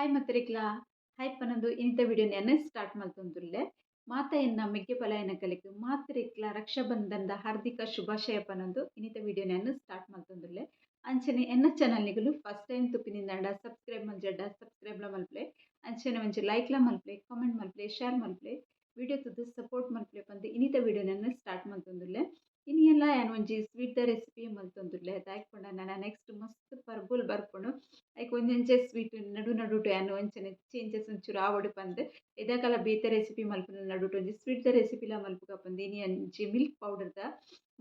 Hi ಮತ್ತರಿಕ್ಲಾ hi ಪನ್ನೊಂದು ಇಂಥ video ನಾನು start ಮಾಡ್ತಂದ್ರೆ ಮಾತೆಯನ್ನ ಮೆಗ್ಗೆ ಪಲಾಯನ ಕಲಿಕು ಮಾತರಿಕ್ಲ ರಕ್ಷಾಬಂಧನದ ಹಾರ್ದಿಕ ಶುಭಾಶಯ ಪನ್ನೊಂದು ಇನ್ನಿತ ನಾನು ಸ್ಟಾರ್ಟ್ ಮಾಡ್ತಂದ್ರೆ ಅಂಚನೆ ಎನ್ನ ಚಾನಲ್ನಿಗಲು ಫಸ್ಟ್ ಟೈಮ್ ತುಪ್ಪಿನಿಂದ ಸಬ್ಸ್ಕ್ರೈಬ್ ಮಲ್ಜಡ್ಡ ಸಬ್ಸ್ಕ್ರೈಬ್ಲ ಮಲ್ಪ್ಲೆ. ಅಂಚನೆ ಒಂಜಿ ಲೈಕ್ಲ ಮಲ್ಪ್ಲೆ ಕಾಮೆಂಟ್ ಮಲ್ಪ್ಲೆ ಶೇರ್ ಮಲ್ಪ್ಲೆ. ವಿಡಿಯೋ ತುದು ಸಪೋರ್ಟ್ ಮಲ್ಪ್ಲೆ ಪಂದ್ ಇನ್ನಿತ ನಾನು ಸ್ಟಾರ್ಟ್ ಮಲ್ತೊಂದುಲ್ಲೆ ಇನ್ನೆಲ್ಲ ಏನು ಒಂಜಿ ಸ್ವೀಟ್ ರೆಸಿಪಿ ಮಲ್ತಂದ್ರೆ ದಾಯ್ಕೊಂಡ ನಾನು ನೆಕ್ಸ್ಟ್ ಮಸ್ತ್ ಪರ್ಬುಲ್ ಬರ್ಕೊಂಡು ಐಕ್ ಒಂಜೊಂಜೆ ಸ್ವೀಟ್ ನಡು ಒಂಚನೆ ಚೇಂಜಸ್ ಒಂಚೂರು ಆವಡು ಪಂದ್ ಇದಕ್ಕೆಲ್ಲ ಬೇತೆ ರೆಸಿಪಿ ಮಲ್ಪುನ ನಡುಟು ಒಂಜಿ ಸ್ವೀಟ್ ರೆಸಿಪಿಲ ಮಲ್ಪುಗ ಪಂದ್ ಇನಿ ಒಂಜಿ ಮಿಲ್ಕ್ ಪೌಡರ್ದ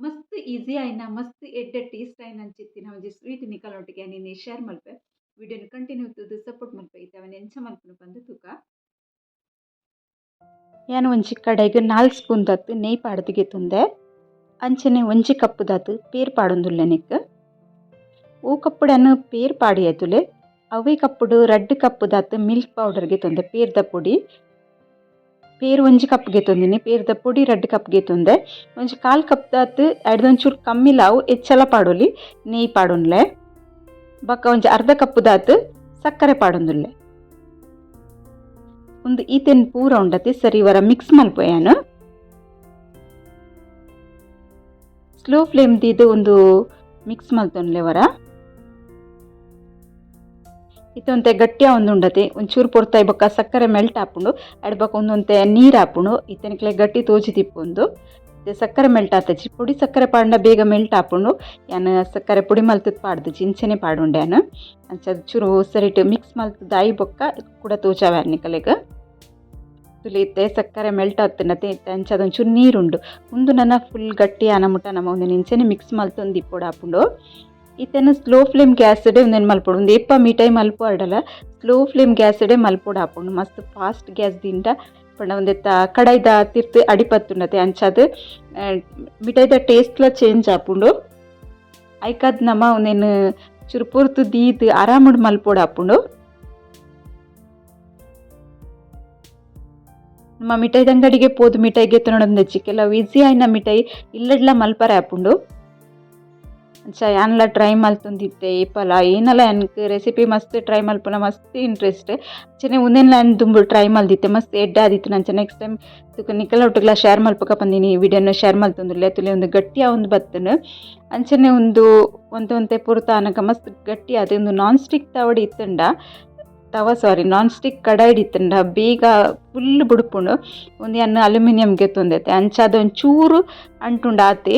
ಮಸ್ತ್ ಈಸಿ ಆಯ್ನ, ಮಸ್ತ್ ಎಡ್ಡೆ ಟೇಸ್ಟ್ ಆಯ್ನ ಅಂಚಿತ್ತಿನ ಒಂಜಿ ಸ್ವೀಟ್ ನಿಕಲ್ನೊಟ್ಟಿಗೆ ನೀನು ಶೇರ್ ಮಲ್ಪೆ. ವಿಡಿಯೋನ ಕಂಟಿನ್ಯೂ ತುದು ಸಪೋರ್ಟ್ ಮಲ್ಪ ಇದ್ದಾವೆ ಎಂಚ ಮಲ್ಪನ ಪಂದ್ ತೂಕ. ಏನು ಒಂಜಿ ಕಡೆಗೆ ನಾಲ್ಕು ಸ್ಪೂನ್ ದತ್ತು ನೆಯ್ ಪಾಡ್ದಿಗೆ ತುಂದೆ. ಅಂಚನೆ ಒಂಜಿ ಕಪ್ಪು ದತ್ತು, ಪೇರ್ ಪಾಡೊಂದುಲ್ಲೆ ನಿಕ್. ಓ ಕಪ್ಪುಡನ್ನು ಪೇರ್ ಪಾಡಿ ಅವೇ ಕಪ್ಪುಡು ರಡ್ಡ್ ಕಪ್ಪು ದಾತ ಮಿಲ್ಕ್ ಪೌಡರ್ಗೆ ತೊಂದೆ, ಪೇರ್ದ ಪುಡಿ. ಪೇರ್ ಒಂಜಿ ಕಪ್ಗೆ ತೊಂದಿನಿ, ಪೇರ್ದ ಪುಡಿ, ರಡ್ಡ್ ಕಪ್ಗೆ ತೊಂದೆ. ಒಂಜಿ ಕಾಲ್ ಕಪ್ ದಾತ ಎಡ್ದೊಂಚೂರು ಕಮ್ಮಿ ಲಾವು, ಎಚ್ಚಲ ಪಾಡೊಲಿ, ನೇಯ್ ಪಾಡೊನ್ಲೆ. ಬೊಕ್ಕ ಒಂಜಿ ಅರ್ಧ ಕಪ್ಪು ದಾತ ಸಕ್ಕರೆ ಪಾಡೊಂದುಲ್ಲೆ. ಒಂದು ಈತೆನ್ ಪೂರ ಉಂಡತೆ, ಸರಿ ವರ ಮಿಕ್ಸ್ ಮಲ್ಪೋಯಾನು. ಸ್ಲೋ ಫ್ಲೇಮ್ ಇದು ಒಂದು ಮಿಕ್ಸ್ ಮಲ್ತೊನ್ಲೆ ವರ. ಇತ್ತೊಂತೆ ಗಟ್ಟಿಯ ಒಂದು ಉಂಡತೆ ಒಂಚೂರು ಪೊರ್ತಾಯಿ ಬೊಕ್ಕ ಸಕ್ಕರೆ ಮೆಲ್ಟ್ ಹಾಪುಂಡು ಅಡ್ಬಕ್ಕ ಒಂದೊಂತೆ ನೀರು ಹಾಪುಂಡು ಇತ್ತನಿಕ್ಲೆ ಗಟ್ಟಿ ತೋಜಿ ತಿಪ್ಪುಂದು ಸಕ್ಕರೆ ಮೆಲ್ಟ್ ಆತಜಿ ಪುಡಿ ಸಕ್ಕರೆ ಪಾಂಡ ಬೇಗ ಮೆಲ್ಟ್ ಹಾಪುಂಡು ಯಾನು ಸಕ್ಕರೆ ಪುಡಿ ಮಲ್ತದ್ ಪಾಡ್ದು ಜಿಂಚನೆ ಪಾಡುಂಡೆ ಯಾನು ಅಂಚ ಚೂರು ಸರಿಟ್ ಮಿಕ್ಸ್ ಮಲ್ತದ ಐ ಬೊಕ್ಕ ಕೂಡ ತೋಜಾವ ನಿಕಲೆಗ್ ತುಲಿತೆ ಸಕ್ಕರೆ ಮೆಲ್ಟ್ ಆತನತೆ ಅಂಚ ಅದೊಂಚೂರು ನೀರುಂಡು ಉಂದು ನನ್ನ ಫುಲ್ ಗಟ್ಟಿ ಆನಮುಟ ನಮ್ಮ ಒಂದು ನಿಂಚನೆ ಮಿಕ್ಸ್ ಮಲ್ತೊಂದು ಇಪ್ಪೊಡು ಹಾಪುಂಡು ಇತ್ತನ ಸ್ಲೋ ಫ್ಲೇಮ್ ಗ್ಯಾಸ್ಡೆ ಒಂದೇನು ಮಲ್ಪೊಡು ಒಂದು ಎಪ್ಪ ಮಿಠಾಯಿ ಮಲ್ಪು ಆಡಲ್ಲ ಸ್ಲೋ ಫ್ಲೇಮ್ ಗ್ಯಾಸ್ಡೆ ಮಲ್ಪೊಡು ಹಾಪುಂಡು ಮಸ್ತ್ ಫಾಸ್ಟ್ ಗ್ಯಾಸ್ ದಿಂಡ ಪಂಡ ಒಂದೆತ್ತ ಕಡಾಯ್ದ ತಿರ್ತು ಅಡಿಪತ್ತುಂಡತೆ ಅಂಚದು ಮಿಠಾಯ್ದ ಟೇಸ್ಟ್ಲ ಚೇಂಜ್ ಆಪುಂಡು ಐಕಾದ್ ನಮ್ಮ ಒಂದೇನು ಚೂರು ಪುರ್ತು ದೀದ್ ಆರಾಮಡ್ ಮಲ್ಪೊಡು ಹಾಪುಂಡು ನಮ್ಮ ಮಿಠಾಯಿ ಅಂಗಡಿಗೆ ಪೋದು ಮಿಠಾಯಿಗೆ ತಿನ್ನೋದೊಂದು ಹೆಚ್ಚಿ ಕೆಲವು ಈಸಿ ಆಯ್ನ ಮಿಠಾಯಿ ಇಲ್ಲಡ್ಲ ಮಲ್ಪರ ಆಪುಂಡು ಅಂಚ ಯಾನ್ಲ ಟ್ರೈ ಮಲ್ತೊಂದಿತ್ತೆ ಏಪಲ. ಏನಲ್ಲ, ಎನ್ಕ್ ರೆಸಿಪಿ ಮಸ್ತ್ ಟ್ರೈ ಮಲ್ಪುನ ಮಸ್ತ್ ಇಂಟ್ರೆಸ್ಟ್ ಅಂಚನೆ ಒಂದೇನಲ್ಲ ನಾನು ತುಂಬ ಟ್ರೈ ಮಲ್ದಿತ್ತೆ ಮಸ್ತ್ ಎಡ್ಡ ಆದಿತ್ತು ನಂಚ. ನೆಕ್ಸ್ಟ್ ಟೈಮ್ ತುಕ ನಿಕ್ಕಲ ಒಟ್ಟಿಗೆಲ್ಲ ಶೇರ್ ಮಲ್ಪಕ ಬಂದಿನಿ ವಿಡಿಯೋನ ಶೇರ್ ಮಲ್ತೊಂದುಲ್ಲೆ ತುಲೆ ಒಂದು ಗಟ್ಟಿಯ ಒಂದು ಬತ್ತನು. ಅಂಚನೆ ಒಂದು ಒಂತೆ ಒಂತೆ ಪುರ್ತ ಅನಕ ಮಸ್ತ್ ಗಟ್ಟಿ ಅದು ಒಂದು ನಾನ್ ಸ್ಟಿಕ್ ತವಡಿ ಇತ್ತಂಡ. ತವ ಸಾರಿ ನಾನ್ ಸ್ಟಿಕ್ ಕಡಾಯಿ ಹಿಡಿತಂಡ ಬೇಗ ಫುಲ್ ಬುಡುಪುಂಡು ಒಂದು ಅನ್ನ ಅಲ್ಯೂಮಿನಿಯಂಗೆ ತೊಂದೈತೆ. ಅಂಚಾದ ಒಂಚೂರು ಚೂರು ಆತಿ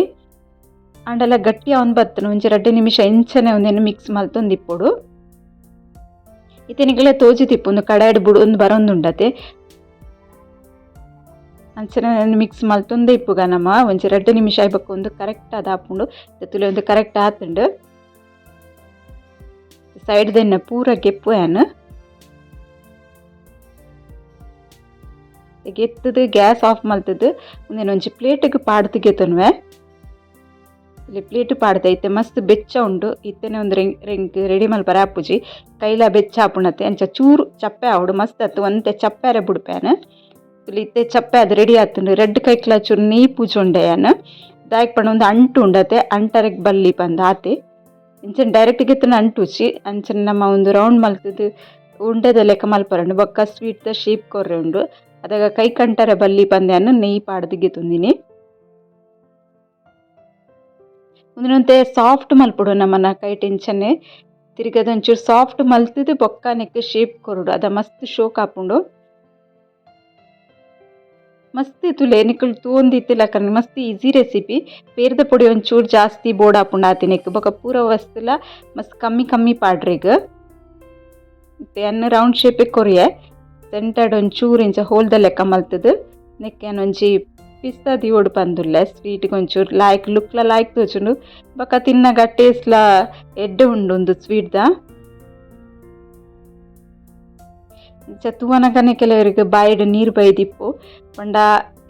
ಅಂಡಲ ಗಟ್ಟಿ ಅವನ್ ಬತ್ತನು ಒಂಚಿ ರಡ್ಡು ನಿಮಿಷ ಇಂಚನೆ ಒಂದೇನು ಮಿಕ್ಸ್ ಮಲ್ತೊಂದು ಇಪ್ಪೊಡು. ಇತನಿಗೆಲ್ಲ ತೋಜಿ ತಿಪ್ಪೊಂದು ಕಡಾಯಿಡ್ ಬುಡು ಒಂದು ಬರೊಂದುಂಡತೆ. ಅಂಚನೆ ಮಿಕ್ಸ್ ಮಲ್ತೊಂದೆ ಇಪ್ಪುಗ ನಮ್ಮ ಒಂಚಿ ರಡ್ಡು ನಿಮಿಷ ಆಯ್ಬೇಕು ಒಂದು ಕರೆಕ್ಟ್ ಅದು ಹಾಪುಂಡು ತುಲೆ ಒಂದು ಕರೆಕ್ಟ್ ಆತುಂಡು. ಸೈಡ್ ದೆನ್ನ ಪೂರ ಗೆಪ್ಪು ಏನು ಗೆತ್ತದು ಗ್ಯಾಸ್ ಆಫ್ ಮಲ್ತದ್ದು ಒಂದೇನು ಒಂಜಿ ಪ್ಲೇಟಿಗೆ ಪಾಡ್ದು ಗೆತ್ತನ್ವೆ ಪ್ಲೇಟ್ ಪಾಡ್ದೈತೆ ಮಸ್ತ್ ಬೆಚ್ಚ ಉಂಡು. ಇತ್ತೇನೆ ಒಂದು ರೆಂಗ್ ರೆಂಗ್ ರೆಡಿ ಮಲ್ಪರ ಆಪುಜಿ. ಕೈಲ ಬೆಚ್ಚ ಆಪುಣತ್ತೆ. ಅಂಚ ಚೂರು ಚಪ್ಪೆ ಆವಡು, ಮಸ್ತ್ ಆತು. ಒಂತೆ ಚಪ್ಪೆರೆ ಬುಡ್ಪೇನ ಇತ್ತೆ ಚಪ್ಪೆ ಅದು ರೆಡಿ ಆತುಂಡು. ರೆಡ್ ಕೈಕ್ಲ ಚೂರು ನೀ ಪೂಜುಂಡೆ ಯಾನು ದಾಯಕ್ ಪಂಡ ಒಂದು ಅಂಟು ಉಂಡತೆ ಅಂಟರೆಗ್ ಬಲ್ಲಿ ಬಂದ ಆತೆ. ಇಂಚನ್ ಡೈರೆಕ್ಟ್ ಗೆತ್ತನ ಅಂಟುಚಿ. ಅಂಚನ್ ನಮ್ಮ ಒಂದು ರೌಂಡ್ ಮಲ್ತದ್ದು ಉಂಡೆದ ಲೆಕ್ಕ ಮಲ್ಪರಂಡು ಬೊಕ್ಕ ಸ್ವೀಟ್ ದ ಶೇಪ್ ಕೊರ್ರೆ ಉಂಡು. ಅದಾಗ ಕೈ ಕಂಟರೆ ಬಲ್ಲಿ ಪಂದ್ಯನ ನೈ ಪಾಡ್ದಿಗೆ ತುಂದಿನಿ ಒಂದೊಂತೆ ಸಾಫ್ಟ್ ಮಲ್ಪುಡು ನಮ್ಮನ್ನ ಕೈ ಟೆನ್ಷನ್ನೆ ತಿರ್ಗದ ಒಂಚೂರು ಸಾಫ್ಟ್ ಮಲ್ತಿದ್ದು ಬೊಕ್ಕ ನೆಕ್ ಶೇಪ್ ಕೊರುಡು ಅದ ಮಸ್ತ್ ಶೋಕ್ ಹಾಪುಂಡು ಮಸ್ತ್ ತುಲೆ ನಿಕ್ಕಳು ತೋಂದಿತ್ತಿಲ್ಲ ಕನ್ ಮಸ್ತ್ ಈಸಿ ರೆಸಿಪಿ ಪೇರ್ದ ಪುಡಿ ಒಂಚೂರು ಜಾಸ್ತಿ ಬೋರ್ಡ್ ಹಾಪುಂಡು ಆತಿ ನೆಕ್ ಬೊಕ್ಕ ಪೂರ ವಸ್ತುಲ ಮಸ್ತ್ ಕಮ್ಮಿ ಕಮ್ಮಿ ಪಾಡ್ರಿಗ ಮತ್ತೆ ಅನ್ನ ರೌಂಡ್ ಶೇಪಿಗೆ ಕೊರಿಯೆ. ಸೆಂಟರ್ಡ್ ಒಂಚೂರು ಇಂಚ ಹೋಲ್ದ ಲೆಕ್ಕ ಮಲ್ತದ ನೆಕ್ ಒಂಜಿ ಪಿಸ್ತಾ ದಿವೋಡು ಪಂದುಲ್ಲೆ ಸ್ವೀಟ್ಗೆ ಒಂಚೂರು ಲಾಯ್ಕ್ ಲುಕ್ಲ ಲಾಯ್ಕ್ ತೋಚುಂಡು ಬೊಕ ತಿನ್ನಗ ಟೇಸ್ಟ್ಲ ಎಡ್ಡೆ ಉಂಡು ಒಂದು ಸ್ವೀಟ್ದ ಇಂಚ ತೂವನಗನೆ ಕೆಲವರಿಗೆ ಬಾಯಿಡು ನೀರು ಬೈದಿಪ್ಪು ಪಂಡ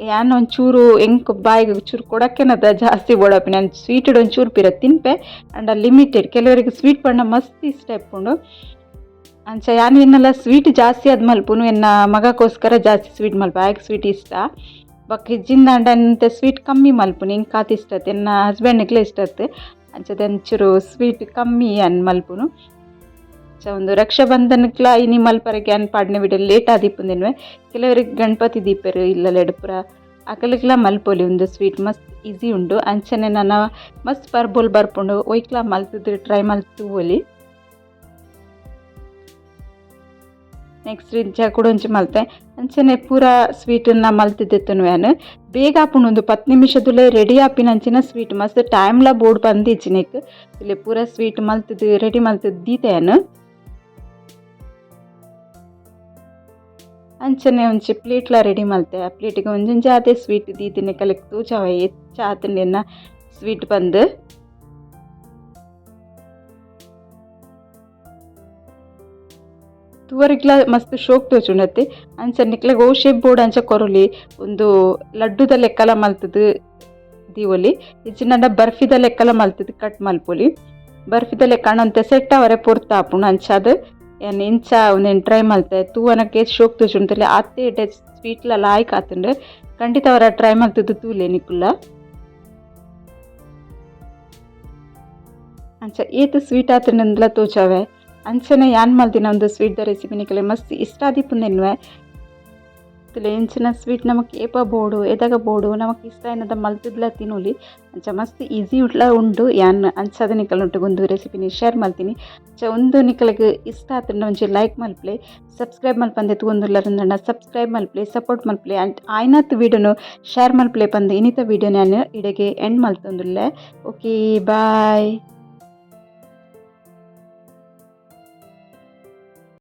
ಯಾನ್ ಒಂಚೂರು ಎಂಕ್ ಬಾಯಿಗೆ ಚೂರು ಕೊಡಕ್ಕೆನದ ಜಾಸ್ತಿ ಬೋಡಪ್ಪಿ ನಾನು ಸ್ವೀಟ್ ಒಂಚೂರು ಪಿರ ತಿನ್ಪೆ ಅಂಡ ಲಿಮಿಟೆಡ್ ಕೆಲವರಿಗೆ ಸ್ವೀಟ್ ಪಂಡ ಮಸ್ತ್ ಇಷ್ಟ ಇಪ್ಪುಂಡು ಅಂಚ ಯಾನ್ ಎನ್ನಲ ಸ್ವೀಟ್ ಜಾಸ್ತಿ ಆದ್ ಮಲ್ಪುನು ಎನ್ನ ಮಗಕ್ಕೋಸ್ಕರ ಜಾಸ್ತಿ ಸ್ವೀಟ್ ಮಲ್ಪ ಆಯ್ಕೆ ಸ್ವೀಟ್ ಇಷ್ಟ ಬೊಕ್ಕ ಇಜ್ಜಿಂದ ಸ್ವೀಟ್ ಕಮ್ಮಿ ಮಲ್ಪುನು ಹಿಂಗೆ ಕಾತ್ ನನ್ನ ಎನ್ನ ಹಸ್ಬೆಂಡ್ಗ್ಲೆ ಇಷ್ಟತ್. ಅಂಚದ ಒಂಚೂರು ಸ್ವೀಟ್ ಕಮ್ಮಿ ಅನ್ ಮಲ್ಪುನು. ಅಂಚ ಒಂದು ರಕ್ಷಾಬಂಧನಕ್ಲ ಇನಿ ಮಲ್ಪರಗೆ ಅನ್ ಪಾಡ್ನೆ ಬಿಡ. ಲೇಟ್ ಆದಿಪ್ಪುಂದೆನ್ವೆ ಕೆಲವರಿಗೆ ಗಣಪತಿ ದೀಪರು ಇಲ್ಲ ಲೆಡಪುರ ಅಕಲಕ್ಲ ಮಲ್ಪೊಲಿ ಒಂದು ಸ್ವೀಟ್ ಮಸ್ತ್ ಈಸಿ ಉಂಡು. ಅಂಚನೆ ನನ್ನ ಮಸ್ತ್ ಬರ್ಬೋಲ್ ಬರ್ಪುಂಡು. ಒಯ್ಕ್ಲ ಮಲ್ತಿದ್ರೆ ಟ್ರೈ ಮಲ್ತು ಒಲಿ ನೆಕ್ಸ್ಟ್ ಇಂಚ ಕುಡೊಂಚಿ ಮಲ್ತೆ ಅಂಚನೆ ಪೂರ ಸ್ವೀಟನ್ನ ಮಲ್ತಿದ್ದೆತ್ತನು ನಾನು ಬೇಗ ಆಪುಂಡು ಪತ್ತು ನಿಮಿಷದಲ್ಲೇ ರೆಡಿ ಆಪಿನಂಚಿನ ಸ್ವೀಟ್ ಮಸ್ತ್ ಟೈಮ್ಲ ಬೋರ್ಡ್ ಬಂದಿಚ್ಚಿನೆಕ್ ಇಲ್ಲಿ ಪೂರ ಸ್ವೀಟ್ ಮಲ್ತಿದ್ದು ರೆಡಿ ಮಲ್ತದು ದೀತೆಯನ್ ಅಂಚನೆ ಒಂಚಿ ಪ್ಲೇಟ್ಲ ರೆಡಿ ಮಲ್ತೆ ಆ ಪ್ಲೇಟಿಗೆ ಒಂಜೊಂಜಿ ಅದೇ ಸ್ವೀಟ್ ದೀತಿನ ಕಲೆಕ್ ತೂಚಾವ ಹೆಚ್ಚ ಆತಂಡೆನ ಸ್ವೀಟ್ ಬಂದು ತೂವರಿಗ್ಲ ಮಸ್ತ್ ಶೋಕ್ ತೋಜುಂಡತೆ ಅಂಚ ನಿಕ್ಲೆಗ್ ಗೋ ಶೇಪ್ ಬೋರ್ಡ್ ಅಂಚ ಕೊರೊಲಿ ಉಂದು ಲಡ್ಡುದ ಲೆಕ್ಕಲ ಮಲ್ತುದು ದೀವೊಲಿ. ಇಜ್ಜಿನಂಡ ಬರ್ಫಿದ ಲೆಕ್ಕಲ ಮಲ್ತುದ್ ಕಟ್ ಮಲ್ಪೊಲಿ. ಬರ್ಫಿದ ಲೆಕ್ಕ ಅಣ್ಣಂತೆ ಸೆಟ್ ಅವರೆ ಪೊರ್ತ ಆಪುಂಡು ಅಂಚಾದ್ ಏನ್ ಇಂಚ ಒಂದೇನು ಟ್ರೈ ಮಲ್ತೆ. ತೂವನಕ್ಕೆ ಶೋಕ್ ತೋಚುಂಟಲ್ಲಿ ಅತ್ತೆ ಸ್ವೀಟ್ ಲ ಲಾಯ್ಕ್ ಆತುಂಡು. ಖಂಡಿತ ಅವರ ಟ್ರೈ ಮಲ್ತುದ್ ತೂಲೆ ನಿಕುಲ್ಲ ಅಂಚ ಏತ ಸ್ವೀಟ್ ಆತುಂಡಲ ತೋಚವೆ ಅಂಚನೆ ಯಾನ್ ಮಲ್ದಿನ ಒಂದು ದ ರೆಸಿಪಿ ನಿಕಲೆ ಮಸ್ತ್ ಇಷ್ಟ ಆದಿಪ್ಪುಂದೆನ್ವೆ ತುಲೆ ಎಂಚಿನ ಸ್ವೀಟ್ ನಮಕ್ ಏಪ ಬೋಡು, ಎದಾಗ ಬೋಡು, ನಮಕ್ ಇಷ್ಟ ಏನದ ಮಲ್ತಿದ್ಲ ತಿನ್ನೋಲಿ ಅಂಚ ಮಸ್ತ್ ಈಸಿ ಉಟ್ಲ ಉಂಡು ಯಾನ್ ಅಂಚದ ನಿಕಲ್ ಉಂಟು ಒಂದು ರೆಸಿಪಿನಿ ಶೇರ್ ಮಲ್ತೀನಿ. ಅಂಚ ಒಂದು ನಿಕಲಿಗೆ ಇಷ್ಟ ಆತಂಡ ಒಂಚಿ ಲೈಕ್ ಮಲ್ಪ್ಲೆ ಸಬ್ಸ್ಕ್ರೈಬ್ ಮಲ್ಪಂದೆ ತಗೊಂದುಲ್ಲರಂದಣ್ಣ ಸಬ್ಸ್ಕ್ರೈಬ್ ಮಲ್ಪ್ಲೆ ಸಪೋರ್ಟ್ ಮಲ್ಪ್ಲೆ. ಅಂಡ್ ಆಯ್ನತ್ ವೀಡಿಯೋನು ಶೇರ್ ಮಲ್ಪ್ಲೆ ಪಂದೆ. ಇನಿತ ವೀಡಿಯೋ ನಾನು ಇಡೆಗೆ ಎಂಡ್ ಮಲ್ತೊಂದುಲ್ಲೆ. Okay bye